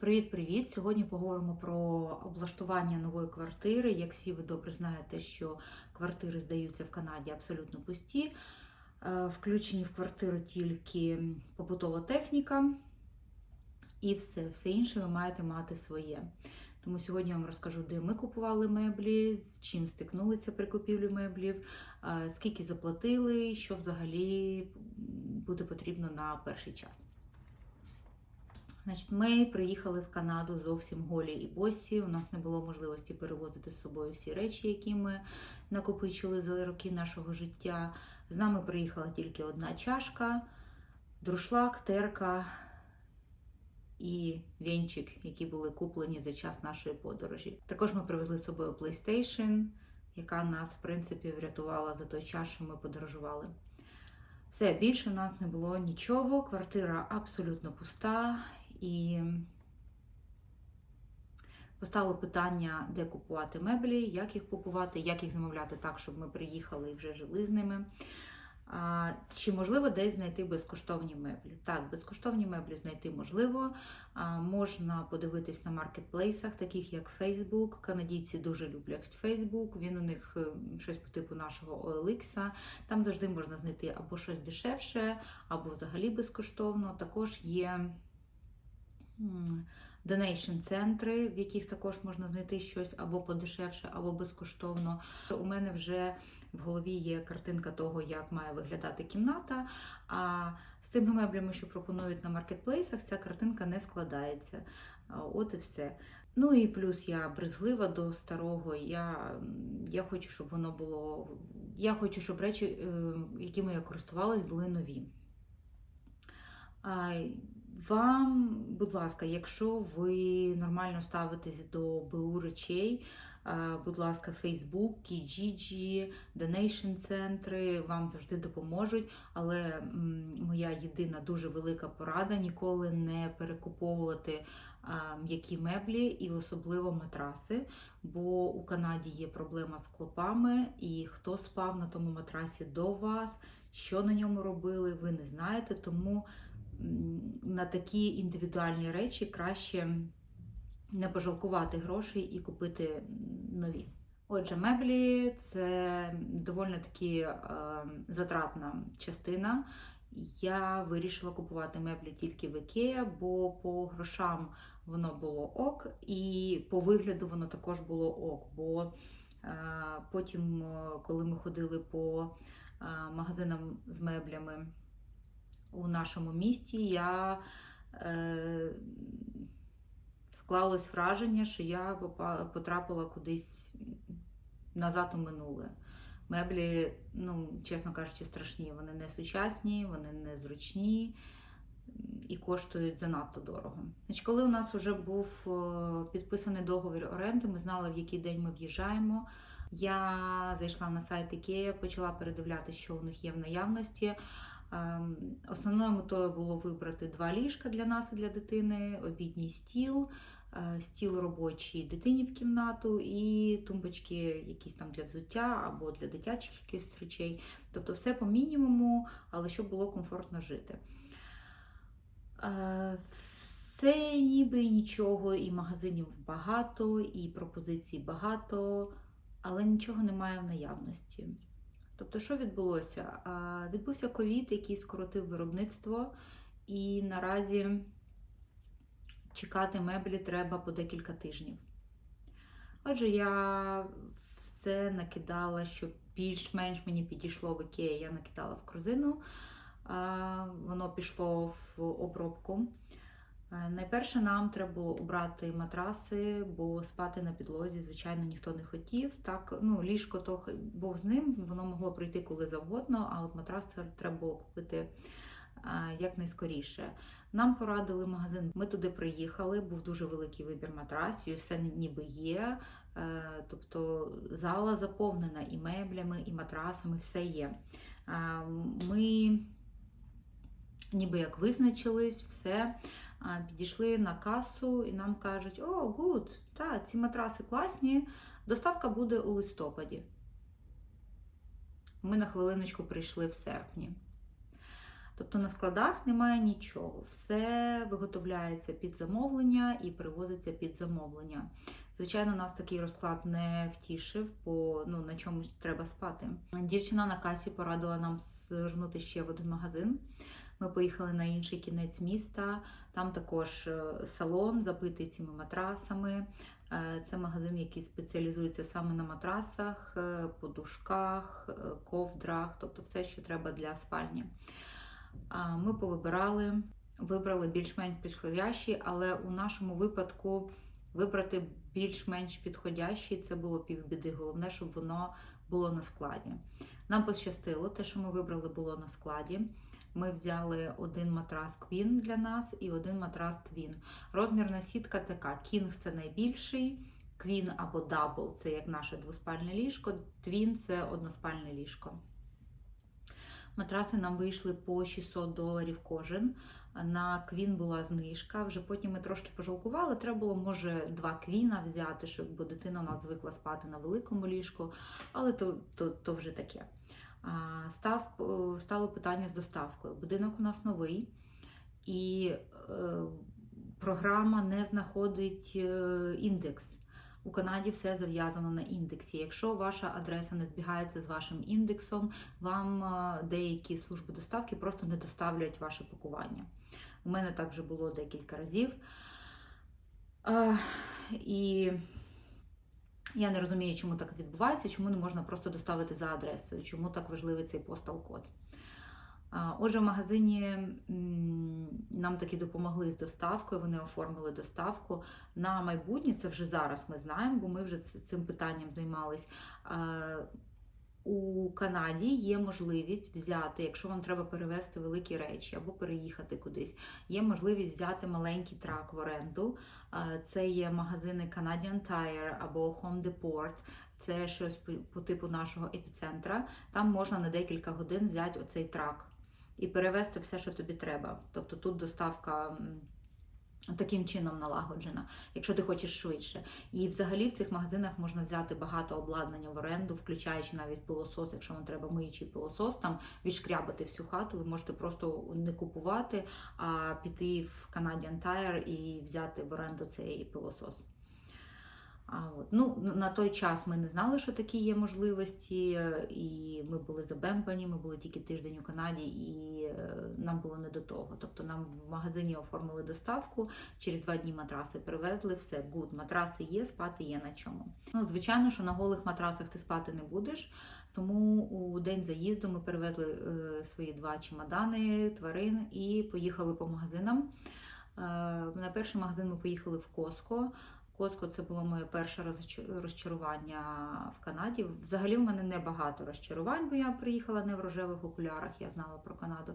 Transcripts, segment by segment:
Привіт-привіт! Сьогодні поговоримо про облаштування нової квартири. Як всі ви добре знаєте, що квартири здаються в Канаді абсолютно пусті. Е, Включені в квартиру тільки побутова техніка і все. Все інше ви маєте мати своє. Тому сьогодні я вам розкажу, де ми купували меблі, з чим стикнулися при купівлі меблів, е, скільки заплатили, що взагалі буде потрібно на перший час. Значить, Ми приїхали в Канаду зовсім голі і босі. У нас не було можливості перевозити з собою всі речі, які ми накопичили за роки нашого життя. З нами приїхала тільки одна чашка, друшлак, терка і вінчик, які були куплені за час нашої подорожі. Також ми привезли з собою PlayStation, яка нас, в принципі, врятувала за той час, що ми подорожували. Все, більше у нас не було нічого. Квартира абсолютно пуста. І поставили питання, де купувати меблі, як їх купувати, як їх замовляти так, щоб ми приїхали і вже жили з ними. А, Чи можливо десь знайти безкоштовні меблі? Так, безкоштовні меблі знайти можливо. А, Можна подивитись на маркетплейсах, таких як Facebook. Канадійці дуже люблять Facebook. Він у них е, щось по типу нашого OLX. Там завжди можна знайти або щось дешевше, або взагалі безкоштовно. Також є донейшн центри, в яких також можна знайти щось або подешевше, або безкоштовно. У мене вже в голові є картинка того, як має виглядати кімната. А з тими меблями, що пропонують на маркетплейсах, ця картинка не складається. От і все. Ну і плюс я брезглива до старого. Я я хочу, щоб воно було. Я хочу, щоб речі, е, якими я користувалась, були нові. Вам, будь ласка, якщо ви нормально ставитесь до БУ речей, будь ласка, Facebook, Kijiji, Donation центри вам завжди допоможуть. Але моя єдина дуже велика порада ніколи не перекуповувати м'які меблі і особливо матраси. Бо у Канаді є проблема з клопами, і хто спав на тому матрасі до вас, що на ньому робили, ви не знаєте. Тому на такі індивідуальні речі краще не пожалкувати грошей і купити нові. Отже, меблі це доволі таки е, затратна частина. Я вирішила купувати меблі тільки в Ікеа, бо по грошам воно було ок, і по вигляду воно також було ок. Бо е, потім, е, коли ми ходили по магазинам з меблями, у нашому місті, я е, склалось враження, що я потрапила кудись назад у минуле. Меблі, ну, чесно кажучи, страшні. Вони не сучасні, вони не зручні і коштують занадто дорого. Значить, Коли у нас вже був е, підписаний договір оренди, ми знали, в який день ми в'їжджаємо. Я зайшла на сайт IKEA, почала передивляти, що у них є в наявності. Ем, основною метою було вибрати два ліжка для нас і для дитини, обідній стіл, е, стіл робочий дитині в кімнату і тумбочки якісь там для взуття або для дитячих якихось речей. Тобто все по мінімуму, але щоб було комфортно жити. Е, все ніби нічого, і магазинів багато, і пропозицій багато, але нічого немає в наявності. Тобто, що відбулося? Відбувся ковід, який скоротив виробництво, і наразі чекати меблі треба по декілька тижнів. Отже, я все накидала, що більш-менш мені підійшло в Ікея, я накидала в корзину, воно пішло в обробку. Е, найперше нам треба було обрати матраси, бо спати на підлозі, звичайно, ніхто не хотів. Так, ну, ліжко то Бог з ним, воно могло прийти коли завгодно, а от матрас треба було купити е, якнайскоріше. Нам порадили магазин. Ми туди приїхали, був дуже великий вибір матрасів, все ніби є. Е, тобто зала заповнена і меблями, і матрасами, все є. Ми ніби як визначились, все підійшли на касу і нам кажуть, о, гуд, та, ці матраси класні, доставка буде у листопаді. Ми на хвилиночку прийшли в серпні. Тобто на складах немає нічого. Все виготовляється під замовлення і привозиться під замовлення. Звичайно, нас такий розклад не втішив, бо ну, на чомусь треба спати. Дівчина на касі порадила нам звернути ще в один магазин. Ми поїхали на інший кінець міста. Там також е, салон забитий цими матрасами. Е, Це магазин, який спеціалізується саме на матрасах, е, подушках, ковдрах, тобто все, що треба для спальні. Ми повибирали, вибрали більш-менш підходящий, але у нашому випадку вибрати більш-менш підходящий це було півбіди. Головне, щоб воно було на складі. Нам пощастило, те, що ми вибрали, було на складі. Ми взяли один матрас Queen для нас і один матрас Twin. Розмірна сітка така: King це найбільший, Queen або Double це як наше двоспальне ліжко, Twin це односпальне ліжко. Матраси нам вийшли по 600 доларів кожен. На квін була знижка. Вже потім ми трошки пожалкували. Треба було, може, два квіна взяти, щоб бо дитина у нас звикла спати на великому ліжку, але то, то, то вже таке. Став, е, стало питання з доставкою. Будинок у нас новий, і е, програма не знаходить е, індекс. У Канаді все зав'язано на індексі. Якщо ваша адреса не збігається з вашим індексом, вам деякі служби доставки просто не доставлять ваше пакування. У мене так вже було декілька разів. І я не розумію, чому так відбувається, чому не можна просто доставити за адресою, чому так важливий цей постал-код. Отже, в магазині нам таки допомогли з доставкою, вони оформили доставку. На майбутнє це вже зараз ми знаємо, бо ми вже цим питанням займались. У Канаді є можливість взяти, якщо вам треба перевезти великі речі або переїхати кудись, є можливість взяти маленький трак в оренду. Це є магазини Canadian Tire або Home Depot. Це щось по, типу нашого епіцентра. Там можна на декілька годин взяти оцей трак і перевезти все, що тобі треба. Тобто тут доставка таким чином налагоджена, якщо ти хочеш швидше. І взагалі в цих магазинах можна взяти багато обладнання в оренду, включаючи навіть пилосос, якщо вам треба миючий пилосос, там відшкрябати всю хату. Ви можете просто не купувати, а піти в Canadian Tire і взяти в оренду цей пилосос. А от, ну, на той час ми не знали, що такі є можливості, і ми були забемпані, ми були тільки тиждень у Канаді, і е, нам було не до того. Тобто нам в магазині оформили доставку, через два дні матраси привезли, все, гуд, матраси є, спати є на чому. Ну, звичайно, що на голих матрасах ти спати не будеш. Тому у день заїзду ми перевезли е, свої два чемодани, тварин і поїхали по магазинам. Е, на перший магазин ми поїхали в Коско. Коско це було моє перше розчарування в Канаді. Взагалі в мене небагато розчарувань, бо я приїхала не в рожевих окулярах, я знала про Канаду.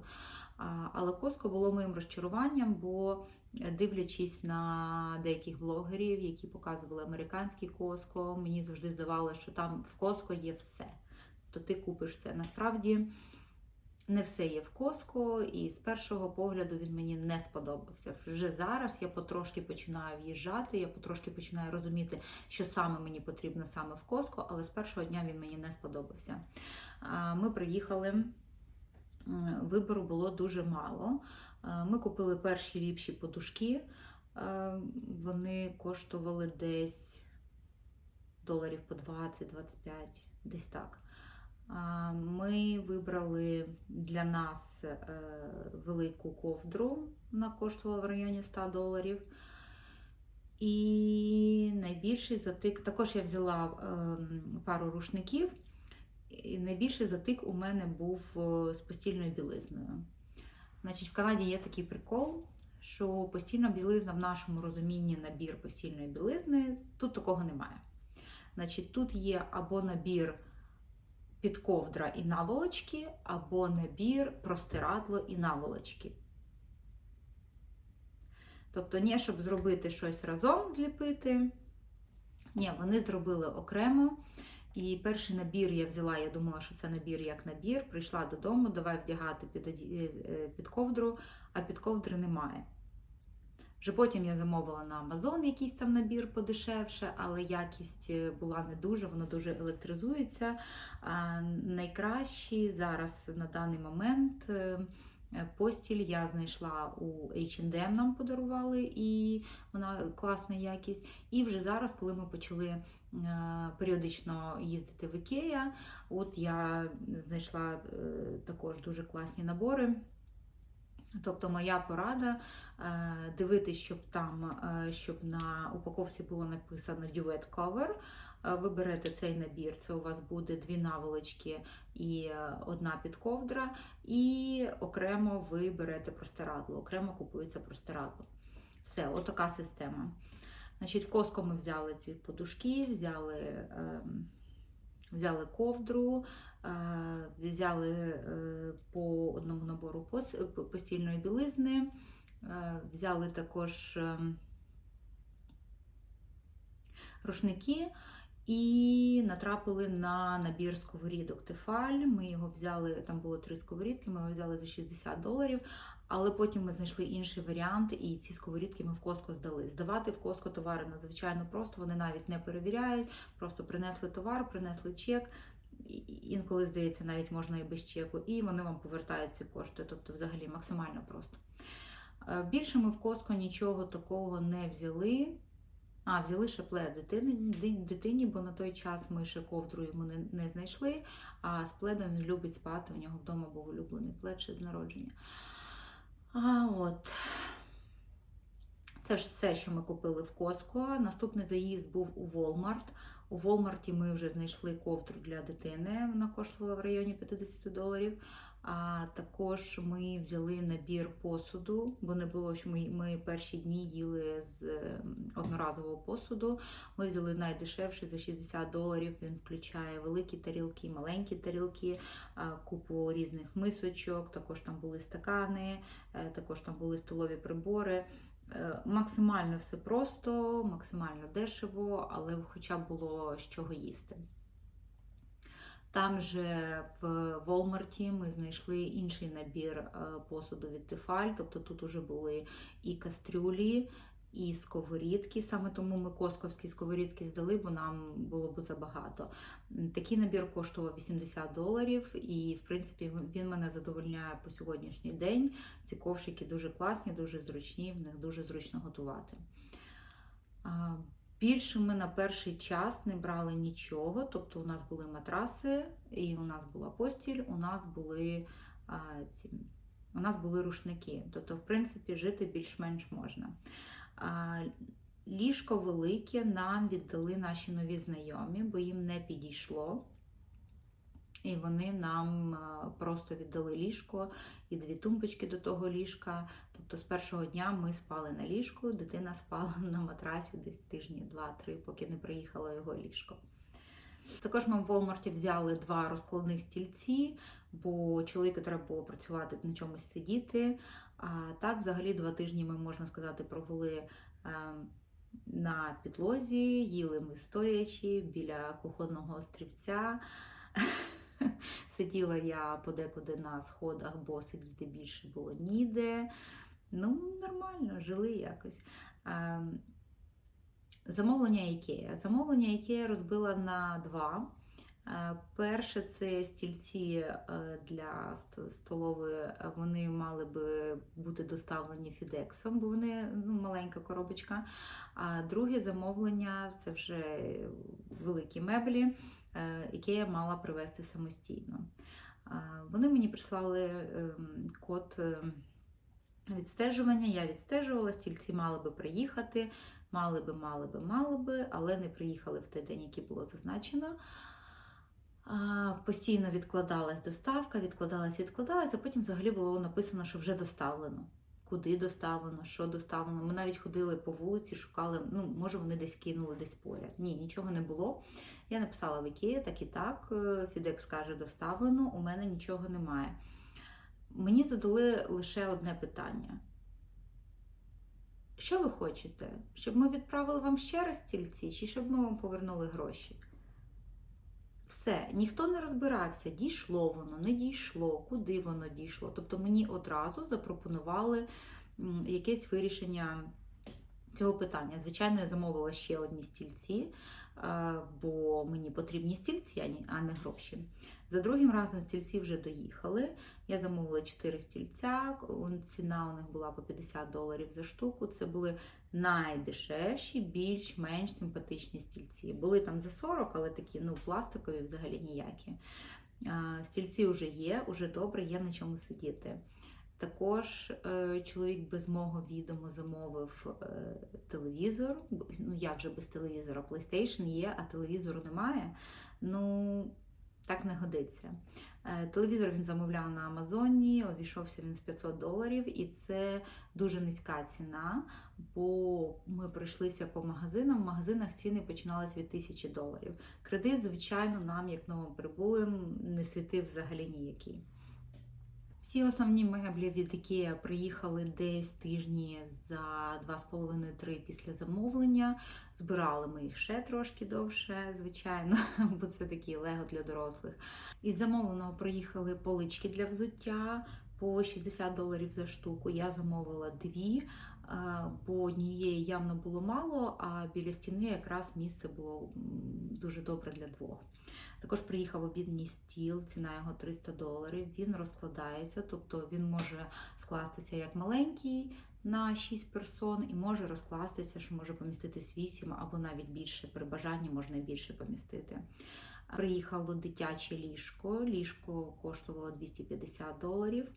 Але Коско було моїм розчаруванням, бо е, дивлячись на деяких блогерів, які показували американський Коско, мені завжди здавалося, що там в Коско є все. То ти купиш все. Насправді не все є в Коско, і з першого погляду він мені не сподобався. Вже зараз я потрошки починаю в'їжджати, я потрошки починаю розуміти, що саме мені потрібно саме в Коско, але з першого дня він мені не сподобався. Ми приїхали, вибору було дуже мало. Ми купили перші ліпші подушки. Вони коштували десь доларів по 20-25, десь так. Ми вибрали для нас е, велику ковдру, вона коштувала в районі 100 доларів. І найбільший затик, також я взяла ем, пару рушників, і найбільший затик у мене був з постільною білизною. Значить, в Канаді є такий прикол, що постільна білизна в нашому розумінні набір постільної білизни, тут такого немає. Значить, тут є або набір під ковдра і наволочки, або набір простирадло і наволочки. Тобто, не щоб зробити щось разом зліпити. Ні, вони зробили окремо. І перший набір я взяла, я думала, що це набір як набір. Прийшла додому, давай вдягати під, е, під ковдру, а під ковдри немає. Вже потім я замовила на Amazon якийсь там набір подешевше, але якість е, була не дуже, воно дуже електризується. А найкращий зараз на даний момент е, Е, Постіль я знайшла у H&M, нам подарували, і вона класна якість. І вже зараз, коли ми почали періодично їздити в Ікея, от я знайшла також дуже класні набори. Тобто моя порада е, дивитись, щоб там, е, щоб на упаковці було написано Duet Cover. Е, Ви берете цей набір, це у вас буде дві наволочки і одна підковдра, і окремо ви берете простирадло, окремо купується простирадло. Все, отака система. Значить, в Коско ми взяли ці подушки, взяли, е, взяли ковдру, е, взяли е, по одному набору постільної білизни, е, взяли також рушники. І натрапили на набір сковорідок Тефаль. Ми його взяли, там було три сковорідки, ми його взяли за 60 доларів. Але потім ми знайшли інший варіант, і ці сковорідки ми в Коско здали. Здавати в Коско товари надзвичайно просто, вони навіть не перевіряють, просто принесли товар, принесли чек. Інколи, здається, навіть можна і без чеку, і вони вам повертають цю кошту. Тобто, взагалі максимально просто. Е, Більше ми в Коско нічого такого не взяли. А, взяли ще плед дитини, дитині, бо на той час ми ще ковдру йому не, не знайшли. А з пледом він любить спати. У нього вдома був улюблений плед ще з народження. А от. Це ж все, що ми купили в Коско. Наступний заїзд був у Walmart. У Walmart ми вже знайшли ковдру для дитини. Вона коштувала в районі 50 доларів. А також ми взяли набір посуду, бо не було що ми, ми перші дні їли з ем, одноразового посуду. Ми взяли найдешевший за 60 доларів. Він включає великі тарілки, маленькі тарілки, купу різних мисочок. Також там були стакани, е, також там були столові прибори. Е, Максимально все просто, максимально дешево, але хоча б було з чого їсти. Там же в Волмарті ми знайшли інший набір е, посуду від Тефаль, тобто тут уже були і кастрюлі, і сковорідки. Саме тому ми косковські сковорідки здали, бо нам було б забагато. Такий набір коштував 80 доларів, і в принципі він мене задовольняє по сьогоднішній день. Ці ковшики дуже класні, дуже зручні, в них дуже зручно готувати. Більше ми на перший час не брали нічого. Тобто у нас були матраси, і у нас була постіль, у нас були а, ці, у нас були рушники. Тобто, в принципі, жити більш-менш можна. А, Ліжко велике нам віддали наші нові знайомі, бо їм не підійшло. І вони нам е, просто віддали ліжко і дві тумбочки до того ліжка. Тобто з першого дня ми спали на ліжку, дитина спала на матрасі десь тижні два-три, поки не приїхало його ліжко. Також ми в Walmart взяли два розкладних стільці, бо чоловіку треба було працювати на чомусь сидіти. А так, взагалі, два тижні ми, можна сказати, провели е, на підлозі, їли ми стоячи біля кухонного острівця. Сиділа я подекуди на сходах, бо сидіти більше було ніде. Ну, нормально, жили якось. Замовлення Ікея. Замовлення Ікея розбила на два. Перше це стільці е, для ст- столової. Вони мали би бути доставлені Фідексом, бо вони ну, маленька коробочка. А друге замовлення це вже великі меблі. Е, Ікея мала привезти самостійно. Вони мені прислали ем, код ем, відстежування. Я відстежувала, стільці мали би приїхати. Мали би, мали би, мали би, але не приїхали в той день, який було зазначено. Постійно відкладалась доставка, відкладалась, відкладалась, а потім взагалі було написано, що вже доставлено. Куди доставлено, що доставлено. Ми навіть ходили по вулиці, шукали, ну, може, вони десь кинули десь поряд. Ні, нічого не було. Я написала в Ікея, так і так. Фідекс каже, доставлено, у мене нічого немає. Мені задали лише одне питання. Що ви хочете? Щоб ми відправили вам ще раз стільці, чи щоб ми вам повернули гроші? Все, ніхто не розбирався, дійшло воно, не дійшло, куди воно дійшло. Тобто мені одразу запропонували якесь вирішення цього питання. Звичайно, я замовила ще одні стільці, е, бо мені потрібні стільці, а не гроші. За другим разом стільці вже доїхали. Я замовила 4 стільця. Ціна у них була по 50 доларів за штуку. Це були найдешевші, більш-менш симпатичні стільці. Були там за 40, але такі ну, пластикові взагалі ніякі. Стільці вже є, вже добре, є на чому сидіти. Також е, чоловік без мого відомо замовив е, телевізор. Ну як же без телевізора? PlayStation є, а телевізору немає. Ну, так не годиться. Е, Телевізор він замовляв на Амазоні, обійшовся він в 500 доларів, і це дуже низька ціна, бо ми пройшлися по магазинам. В магазинах ціни починалися від 1000 доларів. Кредит, звичайно, нам, як новим прибулим, не світив взагалі ніякий. Всі основні меблі від IKEA приїхали десь тижні за 2,5-3 після замовлення. Збирали ми їх ще трошки довше, звичайно, бо це такі лего для дорослих. Із замовленого приїхали полички для взуття по 60 доларів за штуку. Я замовила дві, бо однієї явно було мало, а біля стіни якраз місце було дуже добре для двох. Також приїхав обідній стіл, ціна його 300 доларів. Він розкладається, тобто він може скластися як маленький на 6 персон, і може розкластися, що може поміститись 8 або навіть більше. При бажанні можна більше помістити. Приїхало дитяче ліжко. Ліжко коштувало 250 доларів.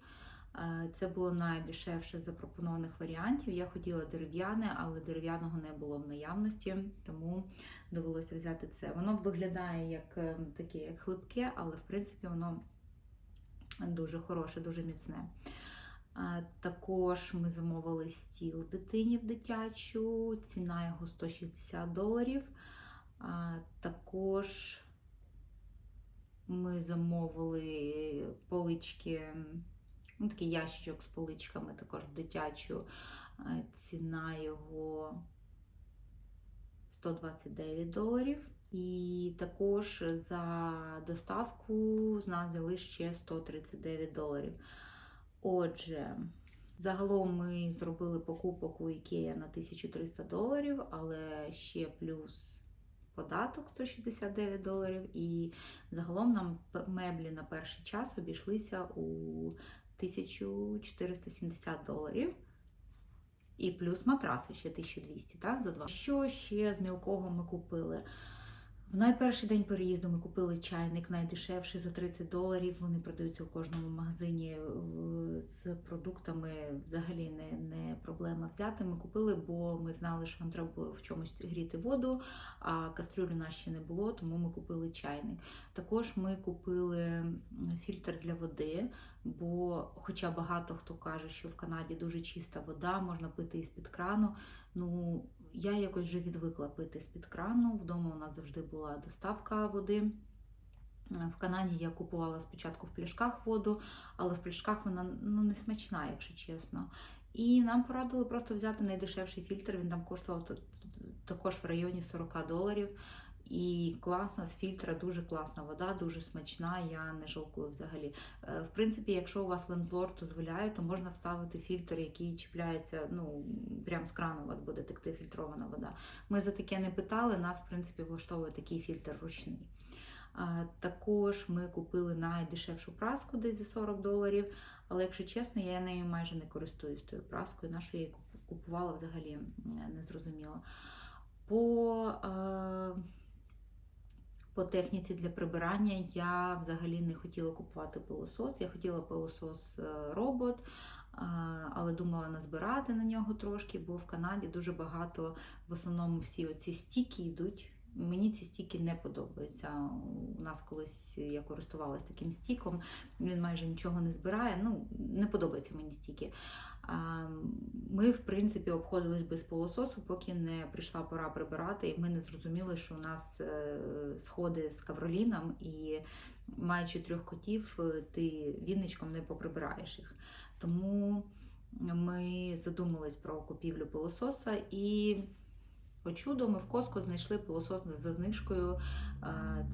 Е, Це було найдешевше запропонованих варіантів. Я хотіла дерев'яне, але дерев'яного не було в наявності, тому довелося взяти це. Воно виглядає як е, таке, як хлипке, але в принципі воно дуже хороше, дуже міцне. Також ми замовили стіл дитині в дитячу, ціна його 160 доларів. Також ми замовили полички, ну, такий ящичок з поличками також дитячу. Ціна його 129 доларів. І також за доставку з нас взяли ще 139 доларів. Отже, загалом ми зробили покупок у IKEA на 1300 доларів, але ще плюс податок 169 доларів. І загалом нам меблі на перший час обійшлися у 1470 доларів. І плюс матраси ще 1200, так, за два. Що ще з мілкого ми купили? В найперший день переїзду ми купили чайник найдешевший за 30 доларів. Вони продаються у кожному магазині е, з продуктами. Взагалі не, не проблема взяти. Ми купили, бо ми знали, що нам треба було в чомусь гріти воду, а кастрюлі ще не було, тому ми купили чайник. Також ми купили фільтр для води, бо, хоча багато хто каже, що в Канаді дуже чиста вода, можна пити із-під крану. Ну, я якось вже відвикла пити з-під крану. Вдома у нас завжди була доставка води. В Канаді я купувала спочатку в пляшках воду, але в пляшках вона ну, не смачна, якщо чесно. І нам порадили просто взяти найдешевший фільтр. Він там коштував також в районі 40 доларів. І класна з фільтра, дуже класна вода, дуже смачна. Я не жалкую взагалі. Е, В принципі, якщо у вас лендлорд дозволяє, то можна вставити фільтр, який чіпляється, ну прям з крану у вас буде текти фільтрована вода. Ми за таке не питали. Нас, в принципі, влаштовує такий фільтр ручний. Також ми купили найдешевшу праску десь за 40 доларів. Але якщо чесно, я нею майже не користуюсь тою праскою. На що я купувала взагалі не зрозуміло. По, е, по техніці для прибирання я взагалі не хотіла купувати пилосос. Я хотіла пилосос е, робот, е, але думала назбирати на нього трошки, бо в Канаді дуже багато, в основному всі оці стіки йдуть. Мені ці стіки не подобаються. У нас колись я користувалась таким стіком, він майже нічого не збирає. Ну, не подобаються мені стіки. Ми, в принципі, обходились без пилососу, поки не прийшла пора прибирати, і ми не зрозуміли, що у нас е, сходи з кавроліном, і маючи трьох котів, е, ти вінничком не поприбираєш їх. Тому ми задумались про купівлю пилососа і. По чуду ми в Коско знайшли пилосос за знижкою.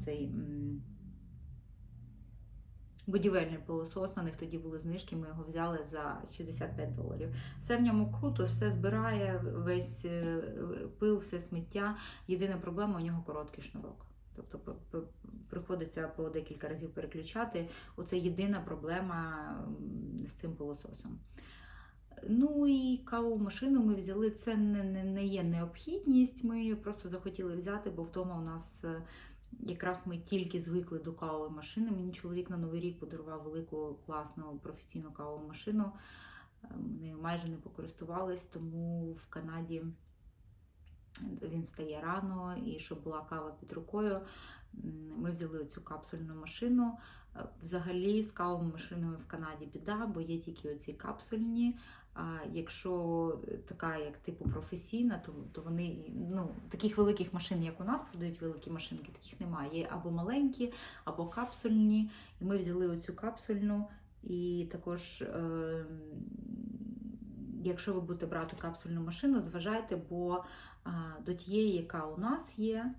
Цей м, будівельний пилосос, на них тоді були знижки, ми його взяли за 65 доларів. Все в ньому круто, все збирає, весь е, пил, все сміття. Єдина проблема у нього короткий шнурок. Тобто приходиться по декілька разів переключати. Оце єдина проблема з цим пилососом. Ну і кавову машину ми взяли. Це не, не, не є необхідність. Ми просто захотіли взяти, бо вдома у нас е, якраз ми тільки звикли до кавової машини. Мені чоловік на Новий рік подарував велику класну професійну кавову машину. Е, нею майже не покористувались, тому в Канаді він встає рано, і щоб була кава під рукою, ми взяли цю капсульну машину. Е, Взагалі з кавовими машинами в Канаді біда, бо є тільки оці капсульні. А якщо така, як типу професійна, то, то вони ну, таких великих машин, як у нас, продають великі машинки, таких немає. Є або маленькі, або капсульні. І ми взяли оцю капсульну. І також, е, якщо ви будете брати капсульну машину, зважайте, бо а, до тієї, яка у нас є,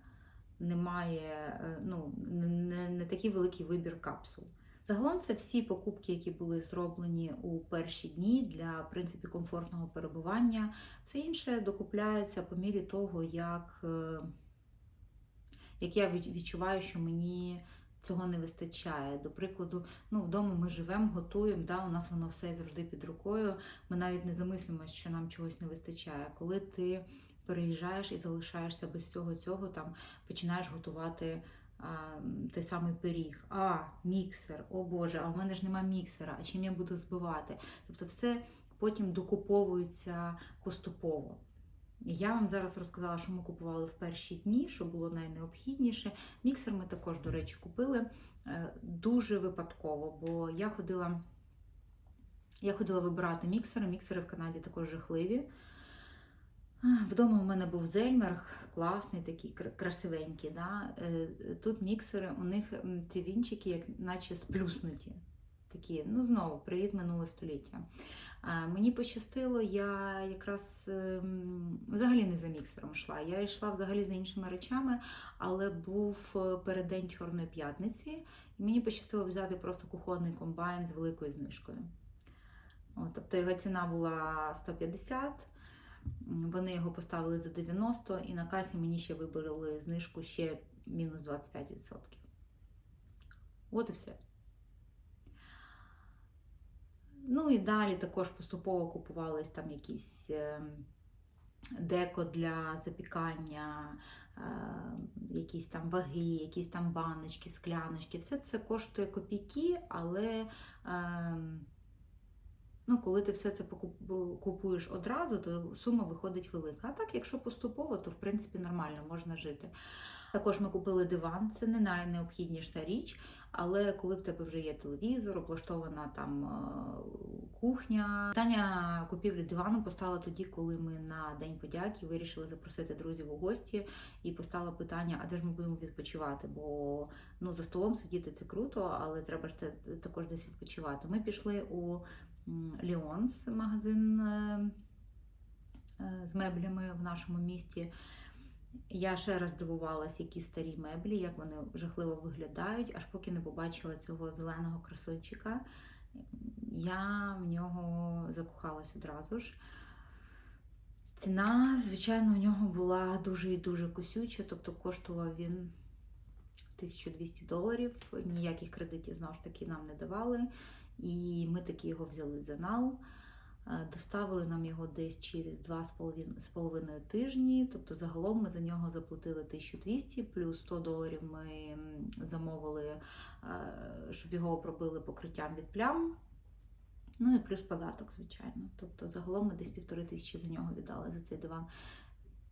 немає е, ну, не, не такий великий вибір капсул. Загалом це всі покупки, які були зроблені у перші дні для принципі комфортного перебування. Все інше докупляється по мірі того, як, е, як я відчуваю, що мені цього не вистачає. До прикладу, ну вдома ми живемо, готуємо, да, у нас воно все завжди під рукою. Ми навіть не замислимося, що нам чогось не вистачає. Коли ти переїжджаєш і залишаєшся без всього цього, там починаєш готувати той самий пиріг. А, міксер, о Боже, а в мене ж нема міксера, а чим я буду збивати? Тобто все потім докуповується поступово. Я вам зараз розказала, що ми купували в перші дні, що було найнеобхідніше. Міксер ми також, до речі, купили е, дуже випадково, бо я ходила, я ходила вибирати міксери. Міксери в Канаді також жахливі. Вдома у мене був Зельмер, класний, такий кра- красивенький. Да? Е, Тут міксери, у них ці вінчики, як наче сплюснуті. Такі, ну знову, привіт минуле століття. Мені пощастило, я якраз ем, взагалі не за міксером йшла. Я йшла взагалі за іншими речами, але був е, переддень Чорної п'ятниці, і мені пощастило взяти просто кухонний комбайн з великою знижкою. От, тобто його ціна була 150, м, вони його поставили за 90, і на касі мені ще вибрали знижку ще мінус 25%. От і все. Ну і далі також поступово купувались там якісь е, деко для запікання, е, якісь там ваги, якісь там баночки, скляночки. Все це коштує копійки, але е, ну, коли ти все це купуєш одразу, то сума виходить велика. А так, якщо поступово, то в принципі нормально можна жити. Також ми купили диван, це не найнеобхідніша річ, але коли в тебе вже є телевізор, облаштована там е, кухня. Питання купівлі дивану постало тоді, коли ми на День подяки вирішили запросити друзів у гості, і постало питання, а де ж ми будемо відпочивати? Бо ну, за столом сидіти це круто, але треба ж також десь відпочивати. Ми пішли у Ліонс, магазин е, е, з меблями в нашому місті. Я ще раз здивувалась, які старі меблі, як вони жахливо виглядають, аж поки не побачила цього зеленого красунчика. Я в нього закохалась одразу ж. Ціна, звичайно, у нього була дуже і дуже косюча, тобто коштував він 1200 доларів. Ніяких кредитів знову ж таки нам не давали. І ми таки його взяли за нал. Е, Доставили нам його десь через 2,5 тижні. Тобто загалом ми за нього заплатили 1200, плюс 100 доларів ми замовили, е, щоб його обробили покриттям від плям. Ну і плюс податок, звичайно. Тобто загалом ми десь півтори тисячі за нього віддали за цей диван.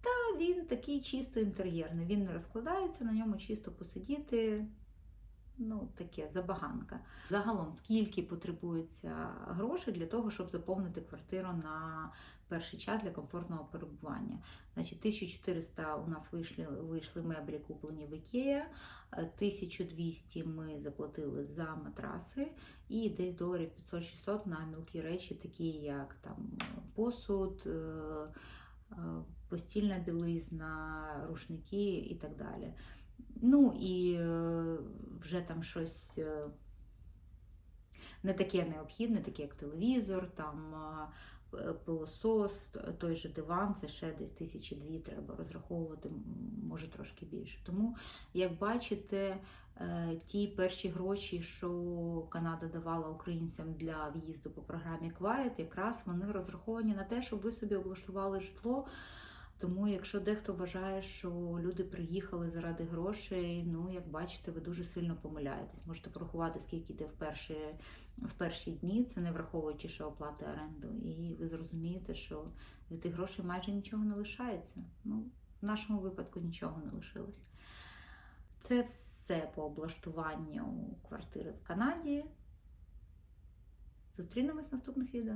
Та він такий чисто інтер'єрний. Він не розкладається, на ньому чисто посидіти. Ну, таке забаганка. Загалом, скільки потребується грошей для того, щоб заповнити квартиру на перший час для комфортного перебування. Значить, 1400 у нас вийшли, вийшли меблі, куплені в Ікея, е, 1200 ми заплатили за матраси, і десь доларів 500-600 на мілкі речі, такі як там посуд, е, е, постільна білизна, рушники і так далі. Ну і е, вже там щось е, не таке необхідне, таке як телевізор, там пилосос, той же диван, це ще десь тисячі дві треба розраховувати, може трошки більше. Тому, як бачите, е, ті перші гроші, що Канада давала українцям для в'їзду по програмі Quiet, якраз вони розраховані на те, щоб ви собі облаштували житло. Тому, якщо дехто вважає, що люди приїхали заради грошей, ну як бачите, ви дуже сильно помиляєтесь. Можете порахувати, скільки йде в перші, в перші дні, це не враховуючи ще оплати оренду. І ви зрозумієте, що від тих грошей майже нічого не лишається. Ну, в нашому випадку нічого не лишилось. Це все по облаштуванню квартири в Канаді. Зустрінемось в наступних відео.